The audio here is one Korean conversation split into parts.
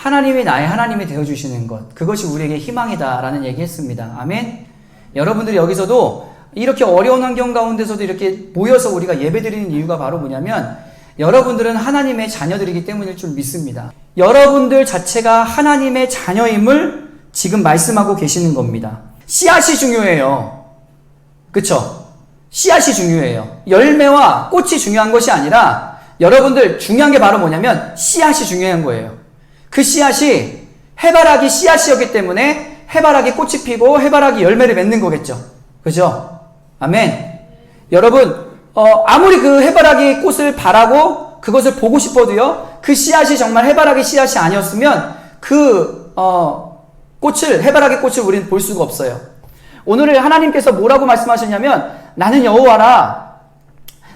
하나님이 나의 하나님이 되어주시는 것. 그것이 우리에게 희망이다라는 얘기 했습니다. 아멘. 여러분들이 여기서도 이렇게 어려운 환경 가운데서도 이렇게 모여서 우리가 예배 드리는 이유가 바로 뭐냐면 여러분들은 하나님의 자녀들이기 때문일 줄 믿습니다. 여러분들 자체가 하나님의 자녀임을 지금 말씀하고 계시는 겁니다. 씨앗이 중요해요. 그쵸? 씨앗이 중요해요. 열매와 꽃이 중요한 것이 아니라 여러분들 중요한 게 바로 뭐냐면 씨앗이 중요한 거예요. 그 씨앗이 해바라기 씨앗이었기 때문에 해바라기 꽃이 피고 해바라기 열매를 맺는 거겠죠. 그죠? 아멘. 여러분, 어, 아무리 그 해바라기 꽃을 바라고 그것을 보고 싶어도요, 그 씨앗이 정말 해바라기 씨앗이 아니었으면 그, 어, 꽃을, 해바라기 꽃을 우리는 볼 수가 없어요. 오늘 하나님께서 뭐라고 말씀하셨냐면, 나는 여호와라.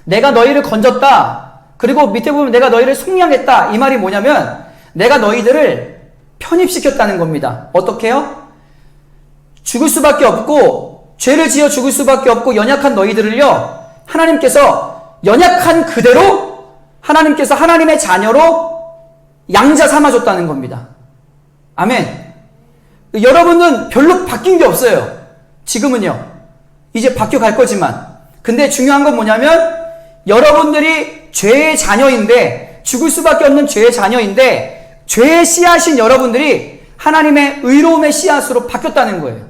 내가 너희를 건졌다. 그리고 밑에 보면 내가 너희를 속량했다. 이 말이 뭐냐면, 내가 너희들을 편입시켰다는 겁니다. 어떻게요? 죽을 수밖에 없고, 죄를 지어 죽을 수밖에 없고, 연약한 너희들을요, 하나님께서 연약한 그대로 하나님께서 하나님의 자녀로 양자 삼아줬다는 겁니다. 아멘. 여러분은 별로 바뀐 게 없어요. 지금은요. 이제 바뀌어 갈 거지만. 근데 중요한 건 뭐냐면 여러분들이 죄의 자녀인데 죽을 수밖에 없는 죄의 자녀인데 죄의 씨앗인 여러분들이 하나님의 의로움의 씨앗으로 바뀌었다는 거예요.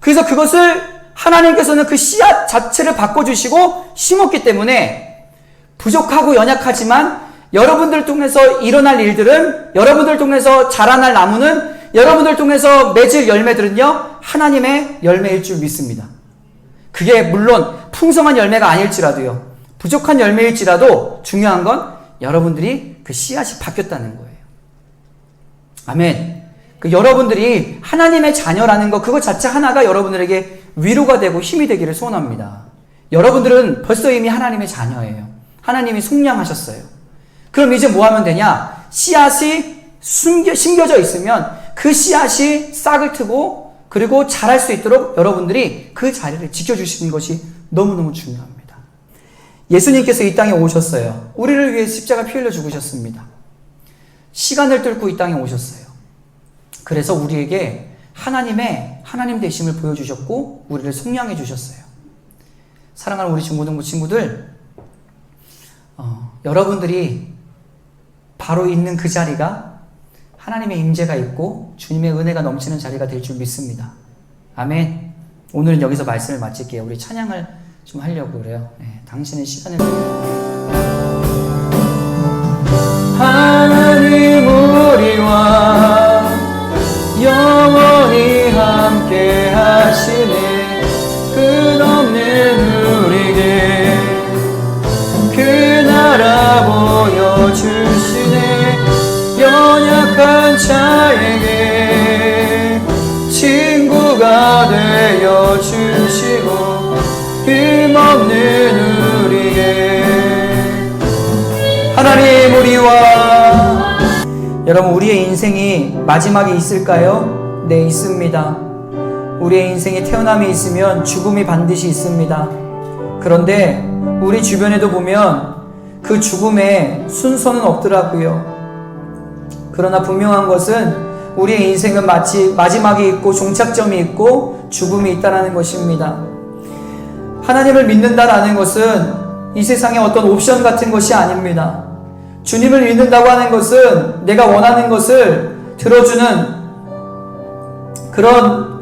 그래서 그것을 하나님께서는 그 씨앗 자체를 바꿔주시고 심었기 때문에 부족하고 연약하지만 여러분들 통해서 일어날 일들은 여러분들 통해서 자라날 나무는 여러분들 통해서 맺을 열매들은요 하나님의 열매일 줄 믿습니다. 그게 물론 풍성한 열매가 아닐지라도요 부족한 열매일지라도 중요한 건 여러분들이 그 씨앗이 바뀌었다는 거예요. 아멘. 그 여러분들이 하나님의 자녀라는 것 그것 자체 하나가 여러분들에게 위로가 되고 힘이 되기를 소원합니다. 여러분들은 벌써 이미 하나님의 자녀예요. 하나님이 속량하셨어요. 그럼 이제 뭐 하면 되냐? 씨앗이 숨겨, 심겨져 있으면 그 씨앗이 싹을 트고 그리고 자랄 수 있도록 여러분들이 그 자리를 지켜주시는 것이 너무너무 중요합니다. 예수님께서 이 땅에 오셨어요. 우리를 위해 십자가 피 흘려 죽으셨습니다. 시간을 뚫고 이 땅에 오셨어요. 그래서 우리에게 하나님의 하나님 되심을 보여주셨고 우리를 속량해 주셨어요. 사랑하는 우리 중고등부 친구들, 어, 여러분들이 바로 있는 그 자리가 하나님의 임재가 있고 주님의 은혜가 넘치는 자리가 될 줄 믿습니다. 아멘. 오늘은 여기서 말씀을 마칠게요. 우리 찬양을 좀 하려고 그래요. 네, 당신의 시간을 힘없는 우리에게 하나님 우리와 여러분 우리의 인생이 마지막이 있을까요? 네 있습니다. 우리의 인생에 태어남이 있으면 죽음이 반드시 있습니다. 그런데 우리 주변에도 보면 그 죽음에 순서는 없더라고요. 그러나 분명한 것은 우리의 인생은 마치 마지막이 있고 종착점이 있고 죽음이 있다라는 것입니다. 하나님을 믿는다라는 것은 이 세상의 어떤 옵션 같은 것이 아닙니다. 주님을 믿는다고 하는 것은 내가 원하는 것을 들어주는 그런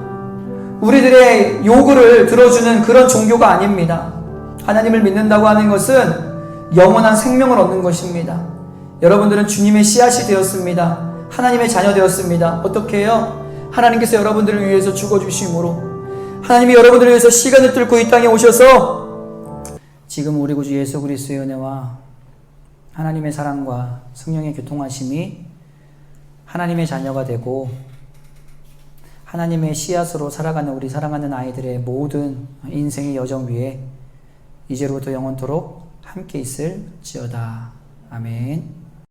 우리들의 요구를 들어주는 그런 종교가 아닙니다. 하나님을 믿는다고 하는 것은 영원한 생명을 얻는 것입니다. 여러분들은 주님의 씨앗이 되었습니다. 하나님의 자녀 되었습니다. 어떻게 해요? 하나님께서 여러분들을 위해서 죽어주심으로 하나님이 여러분들을 위해서 시간을 뚫고 이 땅에 오셔서 지금 우리 구주 예수 그리스도의 은혜와 하나님의 사랑과 성령의 교통하심이 하나님의 자녀가 되고 하나님의 씨앗으로 살아가는 우리 사랑하는 아이들의 모든 인생의 여정 위에 이제로부터 영원토록 함께 있을지어다. 아멘.